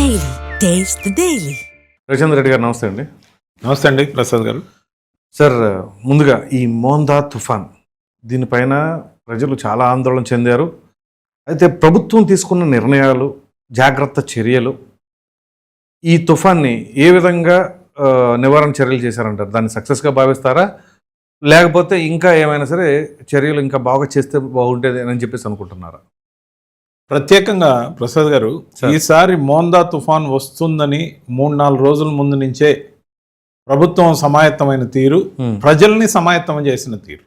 The Daily. Ravichandra Reddy గారు నమస్తే అండి. నమస్తే అండి ప్రసాద్ గారు. సార్ ముందుగా ఈ మోందా తుఫాన్ దీనిపైన ప్రజలు చాలా ఆందోళన చెందారు. అయితే ప్రభుత్వం తీసుకున్న నిర్ణయాలు జాగ్రత్త చర్యలు ఈ తుఫాన్ని ఏ విధంగా నివారణ చర్యలు చేశారంటారు? దాన్ని సక్సెస్గా భావిస్తారా? లేకపోతే ఇంకా ఏమైనా సరే చర్యలు ఇంకా బాగా చేస్తే బాగుంటుంది అని చెప్పేసి అనుకుంటున్నారా? ప్రత్యేకంగా ప్రసాద్ గారు సార్. ఈసారి మోందా తుఫాన్ వస్తుందని మూడు నాలుగు రోజుల ముందు నుంచే ప్రభుత్వం సమాయత్తమైన తీరు ప్రజల్ని సమాయత్తం చేసిన తీరు.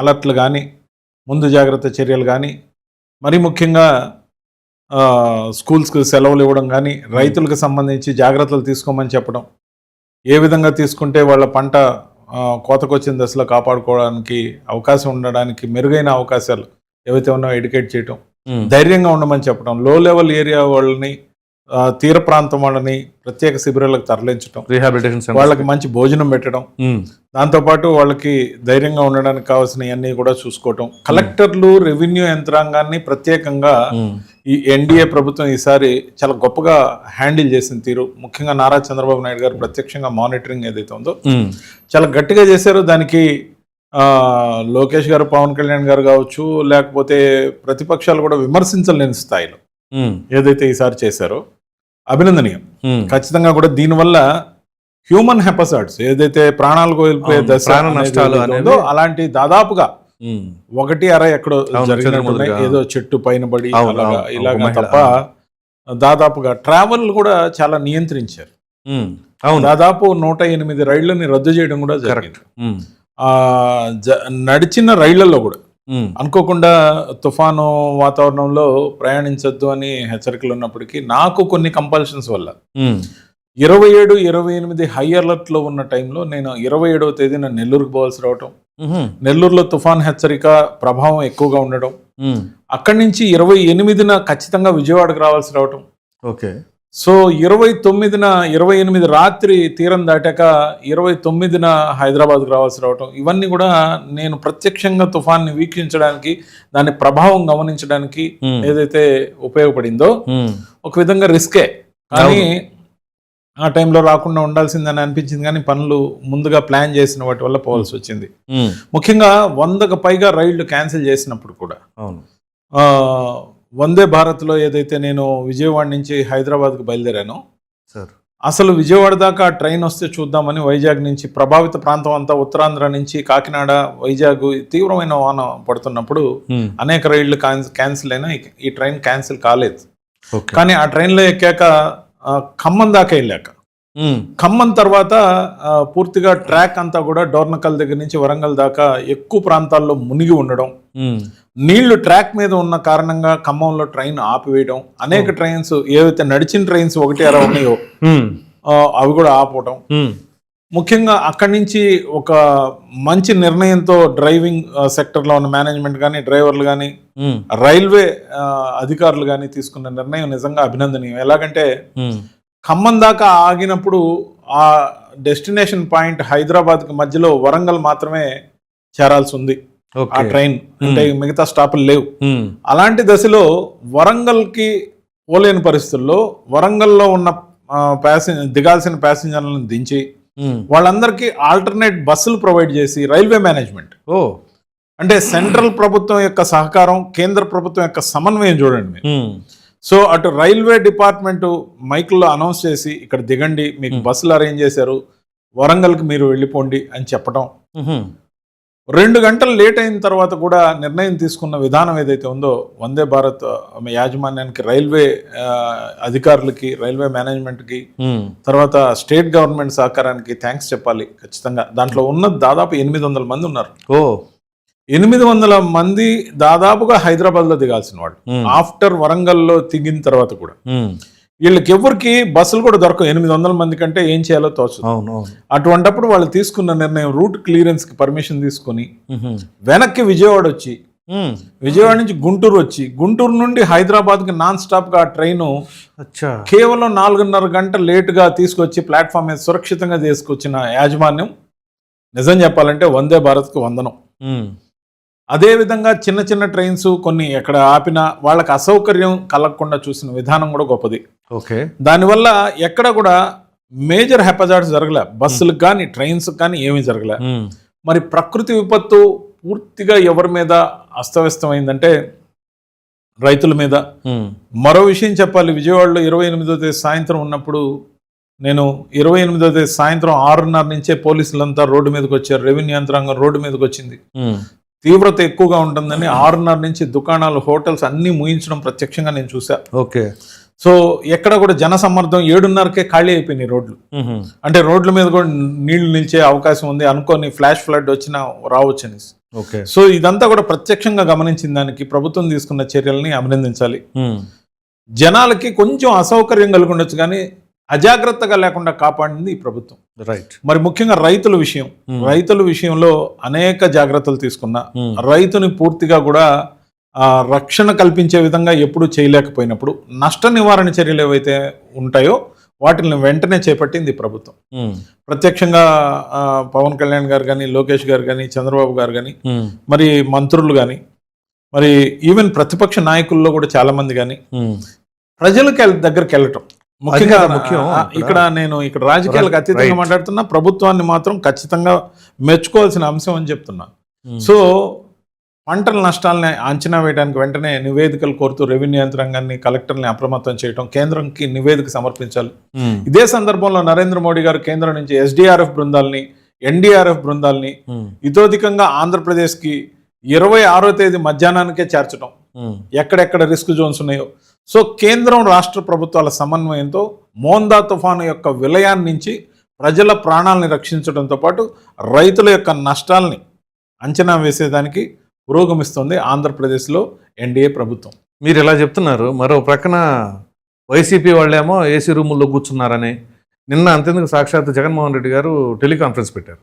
అలర్ట్లు కానీ ముందు జాగ్రత్త చర్యలు కానీ మరి ముఖ్యంగా స్కూల్స్కి సెలవులు ఇవ్వడం కానీ రైతులకు సంబంధించి జాగ్రత్తలు తీసుకోమని చెప్పడం ఏ విధంగా తీసుకుంటే వాళ్ళ పంట కోతకొచ్చిన దశలో కాపాడుకోవడానికి అవకాశం ఉండడానికి మెరుగైన అవకాశాలు ఏవైతే ఉన్నాయో ఎడ్యుకేట్ చేయటం ధైర్యంగా ఉండమని చెప్పడం లో లెవెల్ ఏరియా వాళ్ళని తీర ప్రాంతం వాళ్ళని ప్రత్యేక శిబిరాలకు తరలించడం రీహాబిలిటేషన్ వాళ్ళకి మంచి భోజనం పెట్టడం దాంతోపాటు వాళ్ళకి ధైర్యంగా ఉండడానికి కావాల్సినవన్నీ కూడా చూసుకోవటం. కలెక్టర్లు రెవెన్యూ యంత్రాంగాన్ని ప్రత్యేకంగా ఈ ఎన్డీఏ ప్రభుత్వం ఈసారి చాలా గొప్పగా హ్యాండిల్ చేసిన తీరు. ముఖ్యంగా నారా చంద్రబాబు నాయుడు గారు ప్రత్యక్షంగా మానిటరింగ్ ఏదైతే ఉందో చాలా గట్టిగా చేశారు. దానికి లోకేష్ గారు పవన్ కళ్యాణ్ గారు కావచ్చు లేకపోతే ప్రతిపక్షాలు కూడా విమర్శించలేని స్థాయిలో ఏదైతే ఈసారి చేశారో అభినందనీయం. ఖచ్చితంగా కూడా దీనివల్ల హ్యూమన్ హెపసైడ్స్ ఏదైతే ప్రాణాలు కోల్పోయే దశ నష్టాలు అలాంటి దాదాపుగా. ఒకటి అర ఎక్కడో జరిగినట్టున్నాయి. ఏదో చెట్టు పైన పడి ఇలాగా తప్ప దాదాపుగా ట్రావెల్ కూడా చాలా నియంత్రించారు. దాదాపు నూట ఎనిమిది రైళ్ళని రద్దు చేయడం కూడా జరిగింది. నడిచిన రైళ్ళలో కూడా. అనుకోకుండా తుఫాను వాతావరణంలో ప్రయాణించొద్దు అని హెచ్చరికలు ఉన్నప్పటికీ నాకు కొన్ని కంపల్షన్స్ వల్ల. ఇరవై ఏడు ఇరవై ఎనిమిది హై అలర్ట్లో ఉన్న టైంలో నేను ఇరవై ఏడవ తేదీన నెల్లూరుకు పోవాల్సి రావటం నెల్లూరులో తుఫాన్ హెచ్చరిక ప్రభావం ఎక్కువగా ఉండడం అక్కడి నుంచి ఇరవై ఎనిమిదిన ఖచ్చితంగా విజయవాడకు రావాల్సి రావటం. ఓకే. సో ఇరవై తొమ్మిదిన ఇరవై ఎనిమిది రాత్రి తీరం దాటాక ఇరవై తొమ్మిదిన హైదరాబాద్కు రావాల్సి రావటం ఇవన్నీ కూడా నేను ప్రత్యక్షంగా తుఫాన్ని వీక్షించడానికి దాని ప్రభావం గమనించడానికి ఏదైతే ఉపయోగపడిందో ఒక విధంగా రిస్కే. కానీ ఆ టైంలో రాకుండా ఉండాల్సిందని అనిపించింది కానీ పనులు ముందుగా ప్లాన్ చేసిన వాటి వల్ల పోవాల్సి వచ్చింది. ముఖ్యంగా వందకు పైగా రైళ్ళు క్యాన్సిల్ చేసినప్పుడు కూడా. అవును. ఆ, వందే భారత్లో ఏదైతే నేను విజయవాడ నుంచి హైదరాబాద్కు బయలుదేరానో సార్. అసలు విజయవాడ దాకా ట్రైన్ వస్తే చూద్దామని వైజాగ్ నుంచి ప్రభావిత ప్రాంతం అంతా ఉత్తరాంధ్ర నుంచి కాకినాడ వైజాగ్ తీవ్రమైన వాన పడుతున్నప్పుడు అనేక రైళ్ళు క్యాన్సిల్ అయినా ఈ- ట్రైన్ క్యాన్సిల్ కాలేదు. కానీ ఆ ట్రైన్లో ఎక్కాక ఖమ్మం దాకా వెళ్ళాక ఖమ్మం తర్వాత పూర్తిగా ట్రాక్ అంతా కూడా డోర్నకల్ దగ్గర నుంచి వరంగల్ దాకా ఎక్కువ ప్రాంతాల్లో మునిగి ఉండడం. నీళ్ళు ట్రాక్ మీద ఉన్న కారణంగా ఖమ్మంలో ట్రైన్ ఆపివేయడం అనేక ట్రైన్స్ ఏవైతే నడిచిన ట్రైన్స్ ఒకటి అలా ఉన్నాయో అవి కూడా ఆపవడం ముఖ్యంగా అక్కడి నుంచి ఒక మంచి నిర్ణయంతో డ్రైవింగ్ సెక్టర్లో ఉన్న మేనేజ్మెంట్ కానీ డ్రైవర్లు కానీ రైల్వే అధికారులు కానీ తీసుకున్న నిర్ణయం నిజంగా అభినందనీయం. ఎలాగంటే ఖమ్మం దాకా ఆగినప్పుడు ఆ డెస్టినేషన్ పాయింట్ హైదరాబాద్కి మధ్యలో వరంగల్ మాత్రమే చేరాల్సి ఉంది ఆ ట్రైన్. అంటే మిగతా స్టాపులు లేవు. అలాంటి దశలో వరంగల్కి పోలేని పరిస్థితుల్లో వరంగల్లో ఉన్న ప్యాసింజర్ దిగాల్సిన ప్యాసింజర్లను దించి వాళ్ళందరికీ ఆల్టర్నేట్ బస్సులు ప్రొవైడ్ చేసి రైల్వే మేనేజ్మెంట్. ఓ. అంటే సెంట్రల్ ప్రభుత్వం యొక్క సహకారం కేంద్ర ప్రభుత్వం యొక్క సమన్వయం చూడండి సో అటు రైల్వే డిపార్ట్మెంట్ మైకుల్లో అనౌన్స్ చేసి ఇక్కడ దిగండి మీకు బస్సులు అరేంజ్ చేశారు వరంగల్కి మీరు వెళ్ళిపోండి అని చెప్పడం రెండు గంటలు లేట్ అయిన తర్వాత కూడా నిర్ణయం తీసుకున్న విధానం ఏదైతే ఉందో వందే భారత్ యాజమాన్యానికి రైల్వే అధికారులకి రైల్వే మేనేజ్మెంట్కి తర్వాత స్టేట్ గవర్నమెంట్ సహకారానికి థ్యాంక్స్ చెప్పాలి ఖచ్చితంగా. దాంట్లో ఉన్న దాదాపు ఎనిమిది వందల మంది ఉన్నారు. ఓ. ఎనిమిది వందల మంది దాదాపుగా హైదరాబాద్లో దిగాల్సిన వాళ్ళు. ఆఫ్టర్ వరంగల్లో దిగిన తర్వాత కూడా. వీళ్ళకి ఎవరికి బస్సులు కూడా దొరకవు. ఎనిమిది వందల మంది కంటే ఏం చేయాలో తోచదు. అవును అటువంటప్పుడు వాళ్ళు తీసుకున్న నిర్ణయం రూట్ క్లియరెన్స్కి పర్మిషన్ తీసుకొని వెనక్కి విజయవాడ వచ్చి విజయవాడ నుంచి గుంటూరు వచ్చి గుంటూరు నుండి హైదరాబాద్కి నాన్ స్టాప్గా ఆ ట్రైను కేవలం నాలుగున్నర గంట లేటుగా తీసుకొచ్చి ప్లాట్ఫామ్ మీద సురక్షితంగా తీసుకొచ్చిన యాజమాన్యం నిజం చెప్పాలంటే వందే భారత్కి వందనం. అదేవిధంగా చిన్న చిన్న ట్రైన్స్ కొన్ని ఎక్కడ ఆపినా వాళ్ళకి అసౌకర్యం కలగకుండా చూసిన విధానం కూడా గొప్పది. ఓకే. దానివల్ల ఎక్కడ కూడా మేజర్ హెపజార్డ్స్ జరగలే. బస్సులకు కానీ ట్రైన్స్ కానీ ఏమీ జరగలే. మరి ప్రకృతి విపత్తు పూర్తిగా ఎవరి మీద అస్తవ్యస్తమైందంటే రైతుల మీద. మరో విషయం చెప్పాలి. విజయవాడలో ఇరవై ఎనిమిదో తేదీ సాయంత్రం ఉన్నప్పుడు నేను ఇరవై ఎనిమిదో తేదీ సాయంత్రం ఆరున్నర నుంచే పోలీసులంతా రోడ్డు మీదకి వచ్చారు. రెవెన్యూ యంత్రాంగం రోడ్డు మీదకి వచ్చింది. తీవ్రత ఎక్కువగా ఉంటుందని ఆరున్నర నుంచి దుకాణాలు హోటల్స్ అన్నీ ముయించడం ప్రత్యక్షంగా నేను చూసా ఓకే. సో ఎక్కడ కూడా జన సమ్మర్దం ఏడున్నరకే ఖాళీ అయిపోయినాయి రోడ్లు. అంటే రోడ్ల మీద కూడా నీళ్ళు నిలిచే అవకాశం ఉంది అనుకోని ఫ్లాష్ ఫ్లడ్ వచ్చినా రావచ్చని ఓకే. సో ఇదంతా కూడా ప్రత్యక్షంగా గమనించిన దానికి ప్రభుత్వం తీసుకున్న చర్యల్ని అభినందించాలి. జనాలకి కొంచెం అసౌకర్యం కలిగి ఉండొచ్చు కానీ అజాగ్రత్తగా లేకుండా కాపాడింది ఈ ప్రభుత్వం. రైట్ మరి ముఖ్యంగా రైతుల విషయం. Hmm. రైతుల విషయంలో అనేక జాగ్రత్తలు తీసుకున్నా ఉమ్, రైతుని పూర్తిగా కూడా రక్షణ కల్పించే విధంగా ఎప్పుడూ చేయలేకపోయినప్పుడు నష్ట నివారణ చర్యలు ఏవైతే ఉంటాయో వాటిని వెంటనే చేపట్టింది ప్రభుత్వం. ఉమ్, ప్రత్యక్షంగా పవన్ కళ్యాణ్ గారు కానీ లోకేష్ గారు కానీ చంద్రబాబు గారు కానీ మరి మంత్రులు కానీ మరి ఈవెన్ ప్రతిపక్ష నాయకుల్లో కూడా చాలా మంది కానీ ప్రజలకి దగ్గరికి వెళ్ళటం. ముఖ్యంగా ముఖ్యం ఇక్కడ. నేను ఇక్కడ రాజకీయాలకు అతీతంగా Right. మాట్లాడుతున్నా ప్రభుత్వాన్ని మాత్రం ఖచ్చితంగా మెచ్చుకోవాల్సిన అంశం అని చెప్తున్నా. సో పంటల నష్టాలని అంచనా వేయడానికి వెంటనే నివేదికలు కోరుతూ రెవెన్యూ యంత్రాంగాన్ని కలెక్టర్ని అప్రమత్తం చేయడం కేంద్రంకి నివేదిక సమర్పించాలి. ఇదే సందర్భంలో నరేంద్ర మోడీ గారు కేంద్రం నుంచి ఎస్డిఆర్ఎఫ్ బృందాల్ని ఎన్డీఆర్ఎఫ్ బృందాల్ని ఇతోధికంగా ఆంధ్రప్రదేశ్కి ఇరవై ఆరో తేదీ మధ్యాహ్నానికే చేర్చడం ఎక్కడెక్కడ రిస్క్ జోన్స్ ఉన్నాయో సో కేంద్రం రాష్ట్ర ప్రభుత్వాల సమన్వయంతో మోందా తుఫాను యొక్క విలయాన్ని నుంచి ప్రజల ప్రాణాలని రక్షించడంతో పాటు రైతుల యొక్క నష్టాల్ని అంచనా వేసేదానికి పురోగమిస్తుంది ఆంధ్రప్రదేశ్లో ఎన్డీఏ ప్రభుత్వం. మీరు ఇలా చెప్తున్నారు మరో ప్రక్కన వైసీపీ వాళ్ళేమో ఏసీ రూముల్లో కూర్చున్నారని నిన్న అంతెందుకు సాక్షాత్ జగన్మోహన్ రెడ్డి గారు టెలికాన్ఫరెన్స్ పెట్టారు.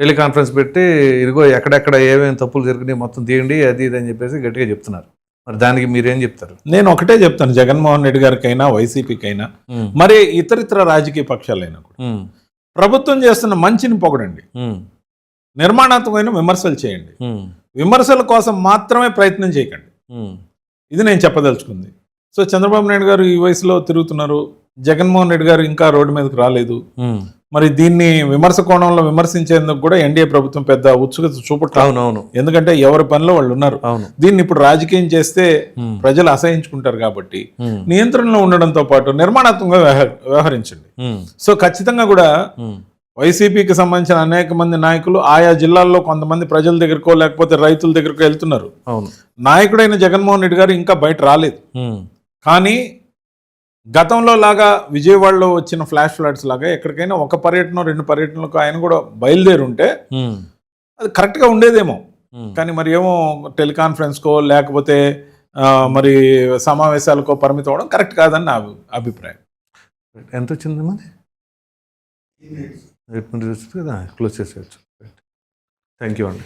టెలికాన్ఫరెన్స్ పెట్టి ఇదిగో ఎక్కడెక్కడ ఏమేమి తప్పులు జరిగినాయి మొత్తం తీయండి అది ఇది అని చెప్పేసి గట్టిగా చెప్తున్నారు. మరి దానికి మీరేం చెప్తారు? నేను ఒకటే చెప్తాను జగన్మోహన్ రెడ్డి గారికైనా వైసీపీకైనా మరి ఇతరితర రాజకీయ పక్షాలైనా కూడా. ప్రభుత్వం చేస్తున్న మంచిని పొగడండి. నిర్మాణాత్మకమైన విమర్శలు చేయండి. విమర్శల కోసం మాత్రమే ప్రయత్నం చేయకండి. ఇది నేను చెప్పదలుచుకుంది. సో చంద్రబాబు నాయుడు గారు ఈ వయసులో తిరుగుతున్నారు. జగన్మోహన్ రెడ్డి గారు ఇంకా రోడ్డు మీదకి రాలేదు. మరి దీన్ని విమర్శ కోణంలో విమర్శించేందుకు కూడా ఎన్డీఏ ప్రభుత్వం పెద్ద ఉత్సుకత చూపట్లేదు అవునవును. ఎందుకంటే ఎవరి పనిలో వాళ్ళు ఉన్నారు. అవును. దీన్ని ఇప్పుడు రాజకీయం చేస్తే ప్రజలు అసహించుకుంటారు కాబట్టి నియంత్రణలో ఉండడంతో పాటు నిర్మాణాత్మకంగా వ్యవహ- వ్యవహరించండి. సో ఖచ్చితంగా కూడా వైసీపీకి సంబంధించిన అనేక మంది నాయకులు ఆయా జిల్లాల్లో కొంతమంది ప్రజల దగ్గరకో లేకపోతే రైతుల దగ్గరకో వెళ్తున్నారు. అవును. నాయకుడైన జగన్మోహన్ రెడ్డి గారు ఇంకా బయట రాలేదు. కానీ గతంలో లాగా విజయవాడలో వచ్చిన ఫ్లాష్ ఫ్లడ్స్ లాగా ఎక్కడికైనా ఒక పర్యటన రెండు పర్యటనలకు ఆయన కూడా బయలుదేరి ఉంటే ఉమ్, అది కరెక్ట్గా ఉండేదేమో. కానీ మరి ఏమో టెలికాన్ఫరెన్స్కో లేకపోతే మరి సమావేశాలకో పరిమితం అవడం కరెక్ట్ కాదని నా అభి- అభిప్రాయం. ఎంత వచ్చింది మరి? ఎయిట్ మినిట్స్ కదా? క్లోజ్ చేసేయచ్చు. థ్యాంక్ యూ అండి.